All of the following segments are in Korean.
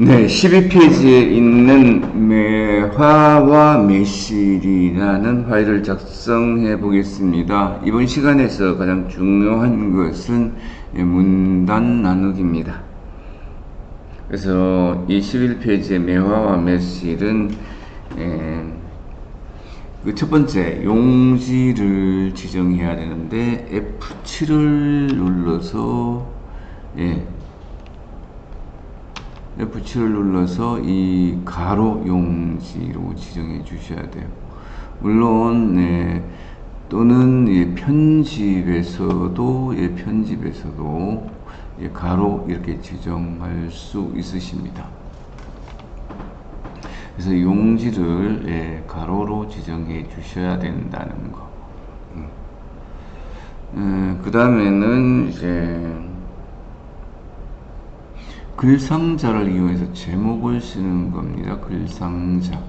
네, 12페이지에 있는 매화와 매실이라는 파일을 작성해 보겠습니다. 이번 시간에서 가장 중요한 것은 문단 나누기입니다. 그래서 이 11페이지의 매화와 매실은 그 첫 번째 용지를 지정해야 되는데 F7을 눌러서 예, F7을 눌러서 이 가로 용지로 지정해 주셔야 돼요. 물론 네, 또는 예, 편집에서도 예, 편집에서도 예, 가로 이렇게 지정할 수 있으십니다. 그래서 용지를 예, 가로로 지정해 주셔야 된다는 거. 음, 그 다음에는 이제 글상자를 이용해서 제목을 쓰는 겁니다. 글상자.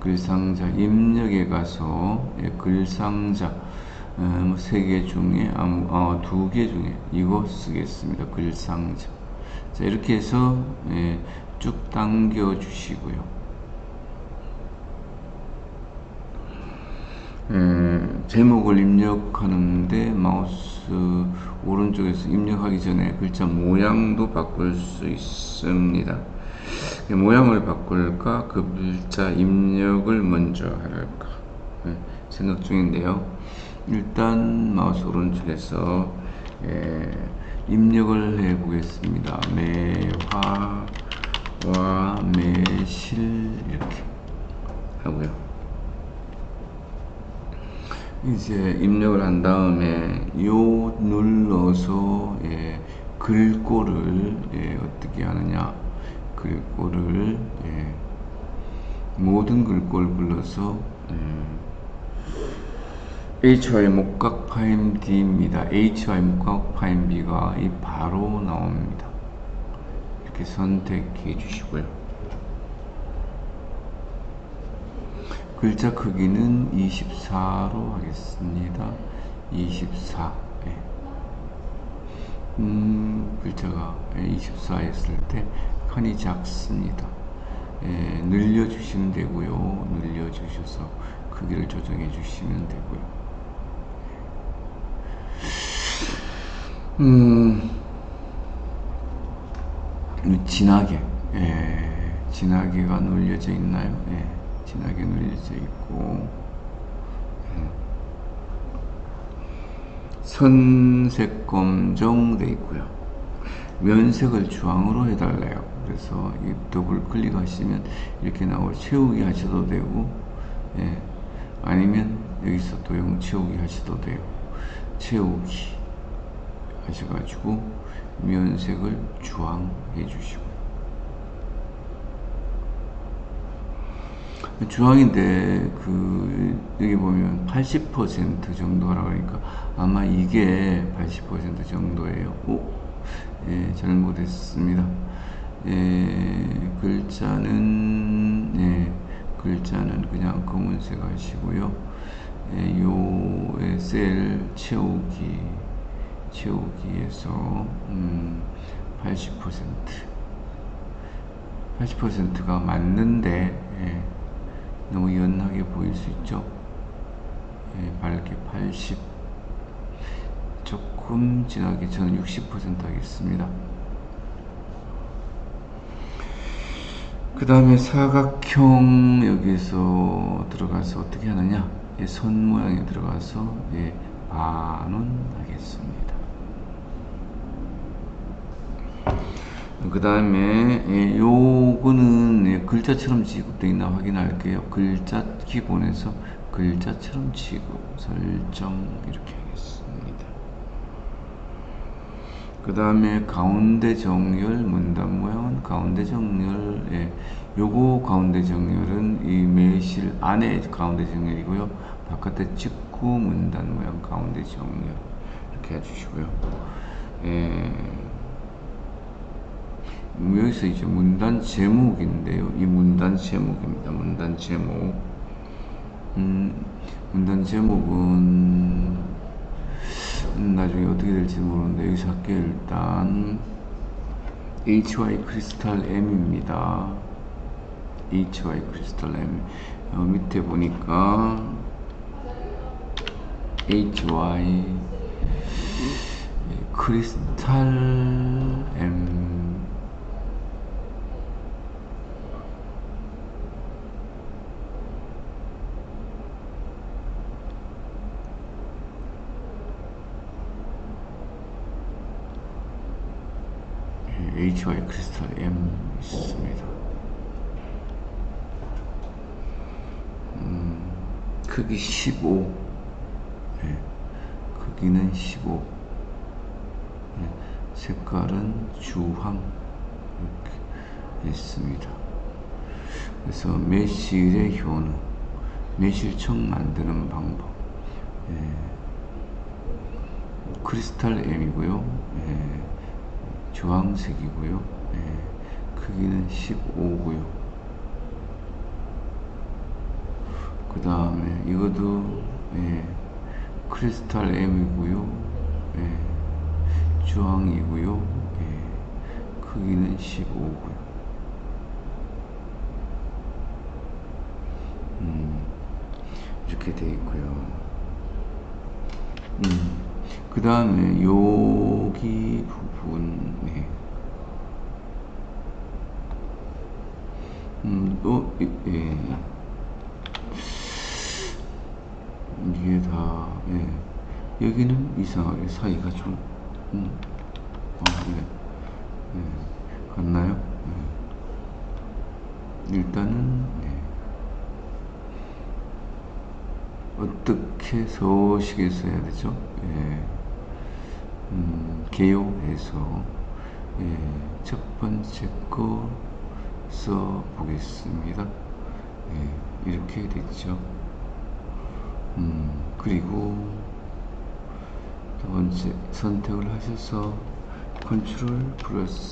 글상자. 입력에 가서 예, 글상자. 어, 뭐 세개 중에, 아무, 어, 두개 중에 이거 쓰겠습니다. 글상자. 자, 이렇게 해서 예, 쭉 당겨 주시고요. 음, 제목을 입력하는데 마우스 오른쪽에서 입력하기 전에 글자 모양도 바꿀 수 있습니다. 모양을 바꿀까 그 글자 입력을 먼저 할까 네, 생각 중인데요. 일단 마우스 오른쪽에서 예, 입력을 해 보겠습니다. 매화와 매실 이렇게 하고요. 이제 입력을 한 다음에 요 눌러서 예, 글꼴을 예, 어떻게 하느냐 글꼴을 예, 모든 글꼴 불러서 예, HY 목각 파임 D입니다. HY 목각 파임 B가 이 바로 나옵니다. 이렇게 선택해 주시고요. 글자 크기는 24로 하겠습니다. 24. 예. 음, 글자가 24 했을 때 칸이 작습니다. 예, 늘려주시면 되고요. 늘려주셔서 크기를 조정해 주시면 되고요. 음, 진하게, 예, 진하게가 눌려져 있나요? 예. 진하게 눌려져 있고 음. 선색 검정 돼 있고요. 면색을 주황으로 해달래요. 그래서 이 더블 클릭하시면 이렇게 나올 채우기 하셔도 되고, 예. 아니면 여기서 도형 채우기 하셔도 돼요. 채우기 하셔가지고 면색을 주황 해주시고. 주황인데 그 여기 보면 80% 정도라 그러니까 아마 이게 80% 정도예요. 오, 예, 잘못했습니다. 예, 글자는 예, 글자는 그냥 검은색 하시고요. 예, 요 셀 채우기 채우기에서 음, 80% 80%가 맞는데 예, 너무 연하게 보일 수 있죠? 예, 밝게 80 조금 진하게 저는 60% 하겠습니다. 그 다음에 사각형 여기서 들어가서 어떻게 하느냐? 예, 선 모양에 들어가서 예, 반원 하겠습니다 그 다음에 예, 요거는 예, 글자처럼 지급되어 있나 확인할게요. 글자 기본에서 글자처럼 지급 설정 이렇게 하겠습니다. 그 다음에 가운데 정렬 문단 모양은 가운데 정렬 예, 요거 가운데 정렬은 이 매실 안에 가운데 정렬이고요. 바깥에 직구 문단 모양 가운데 정렬 이렇게 해주시고요. 예, 여기서 이제 문단 제목인데요. 이 문단 제목입니다. 문단 제목. 음, 문단 제목은 나중에 어떻게 될지 모르는데 여기서 할게요. 일단 HY 크리스탈 M입니다. HY 크리스탈 M. 어, 밑에 보니까 HY 크리스탈 M HY 크리스탈 M 있습니다. 음, 크기 15. 네, 크기는 15. 네, 색깔은 주황. 이렇게 있습니다. 그래서 매실의 효능, 매실청 만드는 방법. 예, 크리스탈 M이고요. 예, 주황색이고요. 예, 크기는 15고요. 그 다음에 이것도 예, 크리스탈 M이고요. 예, 주황이고요. 예, 크기는 15고요. 음, 이렇게 돼 있고요. 음, 그 다음에 여기 부분에 음, 또, 이- 예. 이게 다, 예. 여기는 이상하게 사이가 좀, 음, 아, 예. 예. 같나요? 예. 일단은, 예. 어떻게 서식에 써야 되죠? 예. 음, 개요해서 예, 첫 번째 거 써보겠습니다. 예, 이렇게 됐죠. 음, 그리고 두 번째 선택을 하셔서 컨트롤 플러스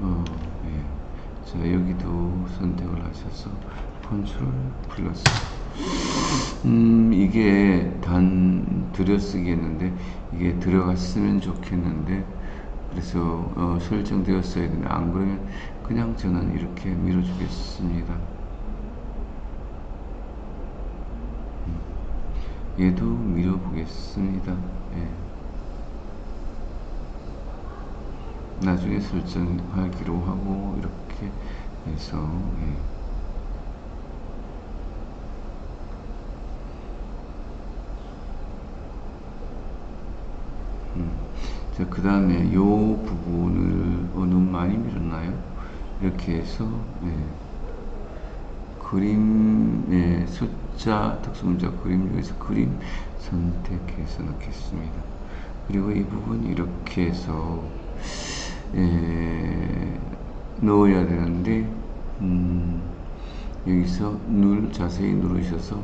어, 예. 자 여기도 선택을 하셔서 컨트롤 플러스 음 이게 단 들여쓰기였는데 이게 들어갔으면 좋겠는데 그래서 어, 설정되었어야 되는데 안 그러면 그냥 저는 이렇게 밀어주겠습니다 음, 얘도 밀어보겠습니다 예. 나중에 설정하기로 하고 이렇게 해서 예. 그 다음에 요 부분을 어, 너무 많이 밀었나요? 이렇게 해서 예. 그림의 숫자 특수문자 그림 중에서 그림 선택해서 넣겠습니다. 그리고 이 부분 이렇게 해서 예, 넣어야 되는데 음, 여기서 눌 자세히 누르셔서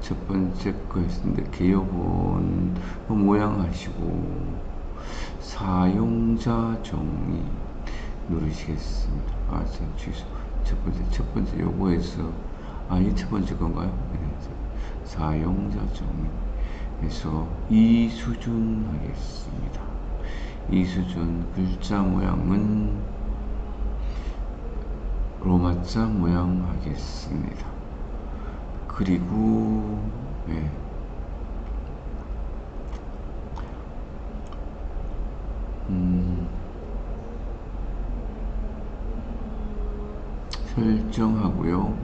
첫 번째 거 했는데 개요본 그 모양 하시고 사용자 정의 누르시겠습니다. 아, 저 취소. 첫 번째, 첫 번째 요거에서 아, 이첫 번째 건가요? 네, 사용자 정의에서 이 수준 하겠습니다. 이 수준 글자 모양은 로마자 모양 하겠습니다. 그리고 예. 설정하고요.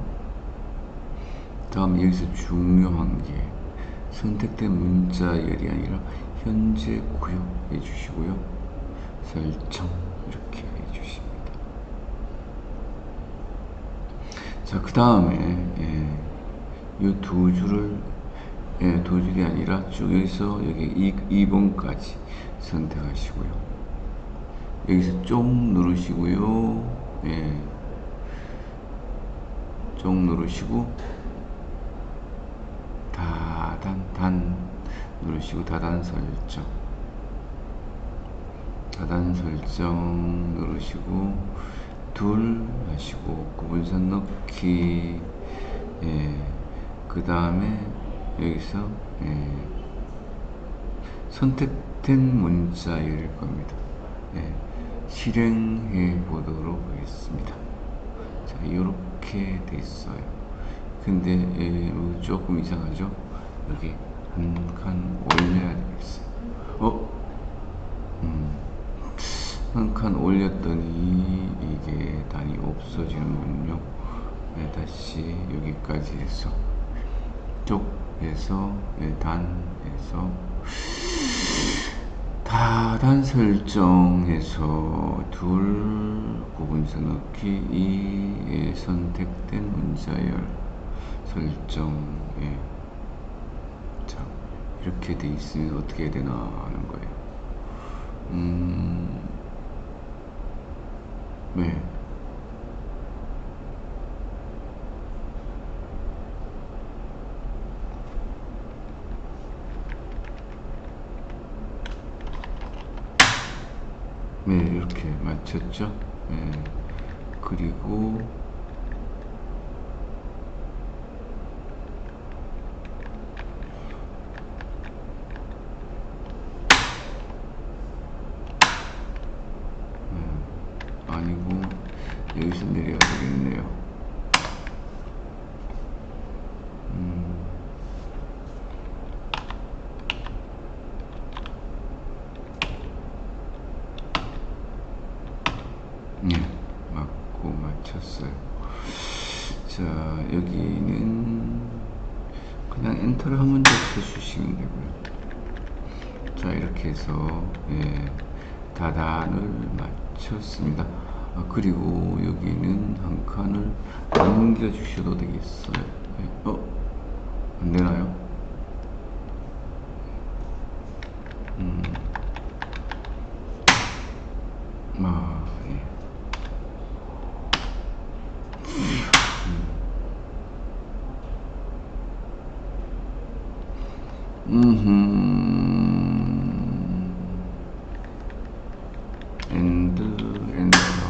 다음 여기서 중요한 게 선택된 문자열이 아니라 현재 구역 해 주시고요. 설정 이렇게 해 주십니다. 자, 그 다음에 예, 이두 줄을 예, 두 줄이 아니라 쭉 여기서 여기 2, 2번까지 선택하시고요. 여기서 쭉 누르시고요. 예, 쭉 누르시고 다단 단 누르시고 다단 설정. 다단 설정 누르시고 둘 하시고 구분선 넣기. 예, 그 다음에 여기서 예, 선택된 문자일 겁니다. 예, 실행해 보도록 하겠습니다. 자, 이렇게 돼 있어요. 근데 예, 뭐 조금 이상하죠? 여기 한 칸 올려야 되겠어요. 어? 음, 한 칸 올렸더니 이게 단이 없어지는군요. 네, 다시 여기까지 해서 쪽에서 네, 단에서 다단 설정에서 둘 구분서 넣기 이 선택된 문자열 설정에 자 이렇게 돼 있으면 어떻게 해야 되나 하는 거예요. 음, 네. 네, 이렇게 맞췄죠? 네. 그리고 음, 아니고 여기서 내려야 되겠네요. 음, 네, 맞고 맞췄어요. 자, 여기는 그냥 엔터를 한 번더 쳐주시면 되고요. 자, 이렇게 해서 예, 다단을 맞췄습니다. 아, 그리고 여기는 한 칸을 남겨주셔도 되겠어요. 예, 어? 안 되나요? 음. 아, 예. 음. 엔드 엔터.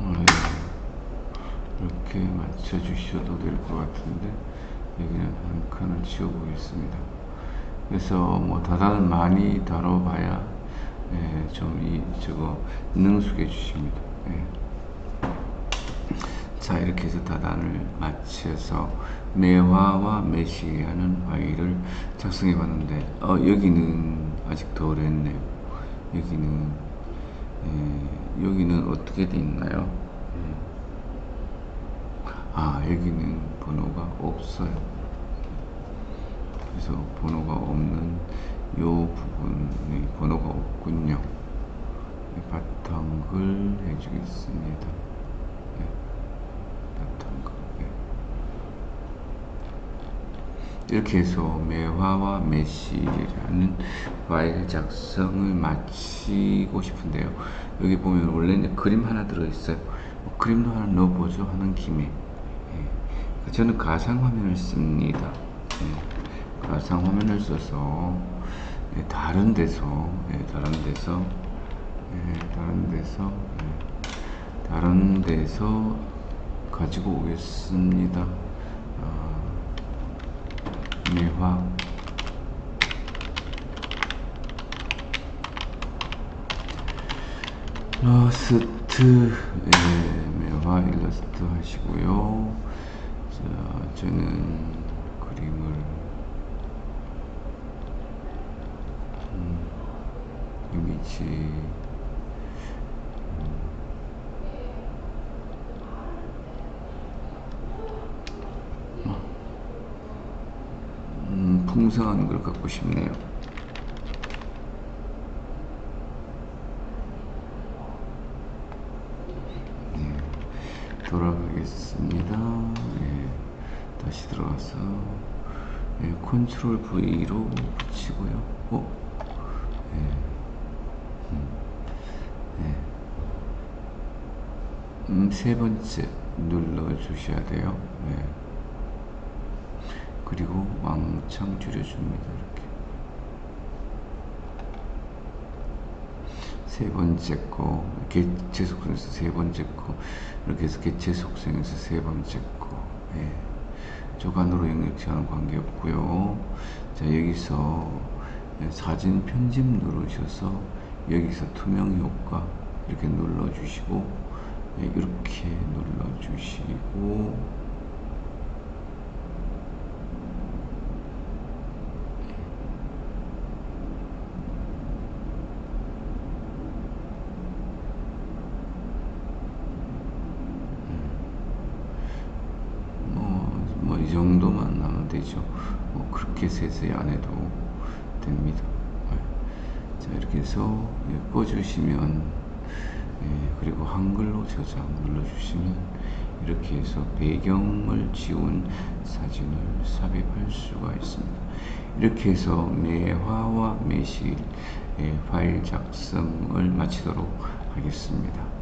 어, 예. 이렇게 맞춰 주셔도 될 것 같은데 여기는 한 칸을 지워 보겠습니다. 그래서 뭐 다단을 많이 다뤄봐야 예, 좀이 저거 능숙해 주십니다. 예. 자 이렇게 해서 다단을 맞춰서 매화와 매시하는 파일을 작성해 봤는데 어 여기는 아직 덜 했네요. 여기는 예, 여기는 어떻게 돼 있나요? 예. 아 여기는 번호가 없어요. 그래서 번호가 없는 요 부분이 번호가 없군요. 네, 바탕글 해주겠습니다. 네, 바탕글. 네. 이렇게 해서 매화와 메시라는 파일 작성을 마치고 싶은데요. 여기 보면 원래 이제 그림 하나 들어있어요. 뭐 그림도 하나 넣어보죠 하는 김에 예. 저는 가상 화면을 씁니다. 예. 가상 화면을 써서 예, 다른 데서 예, 다른 데서 예, 다른 데서 예, 다른 데서 가지고 오겠습니다. 아, 매화 러스 트 예, 매화 일러스트 하시고요. 자, 저는 그림을 음, 이미지 음, 풍성한 걸 갖고 싶네요. 돌아가겠습니다. 예, 다시 들어가서 예, 컨트롤 V로 붙이고요. 어? 예, 음, 예. 음, 세 번째 눌러 주셔야 돼요. 예. 그리고 왕창 줄여줍니다. 이렇게. 세 번째 거, 개체 속성에서 세 번째 거, 이렇게 해서 개체 속성에서 세 번째 거, 예. 조간으로 영역시하는 관계 없고요. 자, 여기서 사진 편집 누르셔서 여기서 투명 효과 이렇게 눌러 주시고 예, 이렇게 눌러 주시고 뭐 이 정도만 하면 되죠. 뭐 그렇게 세세히 안 해도 됩니다. 네. 자 이렇게 해서 예, 꺼주시면 예, 그리고 한글로 저장 눌러주시면 이렇게 해서 배경을 지운 사진을 삽입할 수가 있습니다. 이렇게 해서 매화와 매실 예, 파일 작성을 마치도록 하겠습니다.